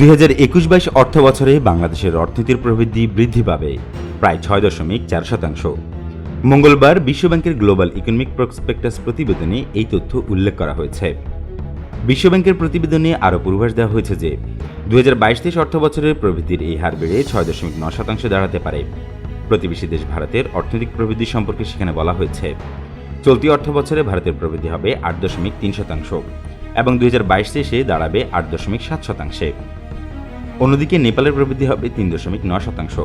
দুই হাজার একুশ বাইশ অর্থ বছরে বাংলাদেশের অর্থনীতির প্রবৃদ্ধি বৃদ্ধি পাবে প্রায় ছয় দশমিক চার শতাংশ। মঙ্গলবার বিশ্বব্যাংকের গ্লোবাল ইকোনমিক প্রসপেক্টাস প্রতিবেদনে এই তথ্য উল্লেখ করা হয়েছে। বিশ্বব্যাংকের প্রতিবেদনে আরও পূর্বাস দেওয়া হয়েছে যে দু হাজার বাইশ তেইশ অর্থ বছরের প্রবৃদ্ধির এই হার বেড়ে ছয় দশমিক ন শতাংশে দাঁড়াতে পারে। প্রতিবেশী দেশ ভারতের অর্থনৈতিক প্রবৃদ্ধি সম্পর্কে সেখানে বলা হয়েছে। চলতি অর্থ বছরে ভারতের প্রবৃদ্ধি হবে আট দশমিক তিন শতাংশ এবং দুই হাজার বাইশ দাঁড়াবে আট দশমিক সাত শতাংশে। অন্যদিকে নেপালের প্রবৃদ্ধি হবে তিন দশমিক ন শতাংশ,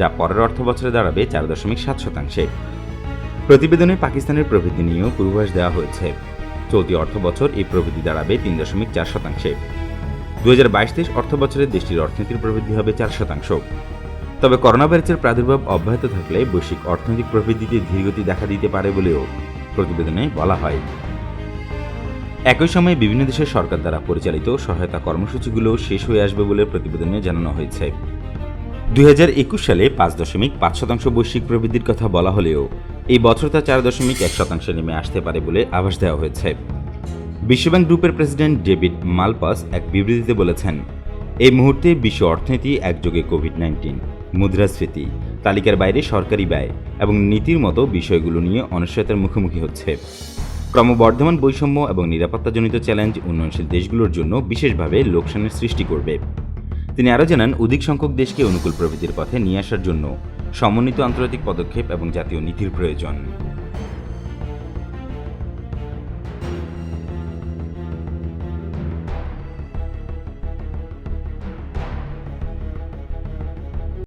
যা পরের অর্থ বছরে দাঁড়াবে চার দশমিক সাত শতাংশে। প্রতিবেদনে পাকিস্তানের প্রবৃদ্ধি নিয়েও পূর্বাভাস দেওয়া হয়েছে। চলতি অর্থ বছর এই প্রবৃদ্ধি দাঁড়াবে তিন দশমিক চার শতাংশে। দু হাজার বাইশ তেইশ অর্থ বছরে দেশটির অর্থনীতির প্রবৃদ্ধি হবে চার শতাংশ। তবে করোনা ভাইরাসের প্রাদুর্ভাব অব্যাহত থাকলে বৈশ্বিক অর্থনৈতিক প্রবৃদ্ধিতে ধীরগতি দেখা দিতে পারে বলেও প্রতিবেদনে বলা হয়। একই সময়ে বিভিন্ন দেশের সরকার দ্বারা পরিচালিত সহায়তা কর্মসূচিগুলো শেষ হয়ে আসবে বলে প্রতিবেদনে জানানো হয়েছে। দুই হাজার একুশ সালে পাঁচ দশমিক পাঁচ শতাংশ বৈশ্বিক প্রবৃদ্ধির কথা বলা হলেও এই বছর তা চার দশমিক এক শতাংশে নেমে আসতে পারে বলে আভাস দেওয়া হয়েছে। বিশ্বব্যাংক গ্রুপের প্রেসিডেন্ট ডেভিড মালপাস এক বিবৃতিতে বলেছেন, এই মুহূর্তে বিশ্ব অর্থনীতি একযোগে কোভিড নাইন্টিন, মুদ্রাস্ফীতি, তালিকার বাইরে সরকারি ব্যয় এবং নীতির মতো বিষয়গুলো নিয়ে অনিশ্চয়তার মুখোমুখি হচ্ছে। ক্রমবর্ধমান বৈষম্য এবং নিরাপত্তাজনিত চ্যালেঞ্জ উন্নয়নশীল দেশগুলোর জন্য বিশেষভাবে লোকসানের সৃষ্টি করবে। তিনি আরও জানান, অধিক সংখ্যক দেশকে অনুকূল প্রবৃদ্ধির পথে নিয়ে আসার জন্য সমন্বিত আন্তর্জাতিক পদক্ষেপ এবং জাতীয় নীতির প্রয়োজন।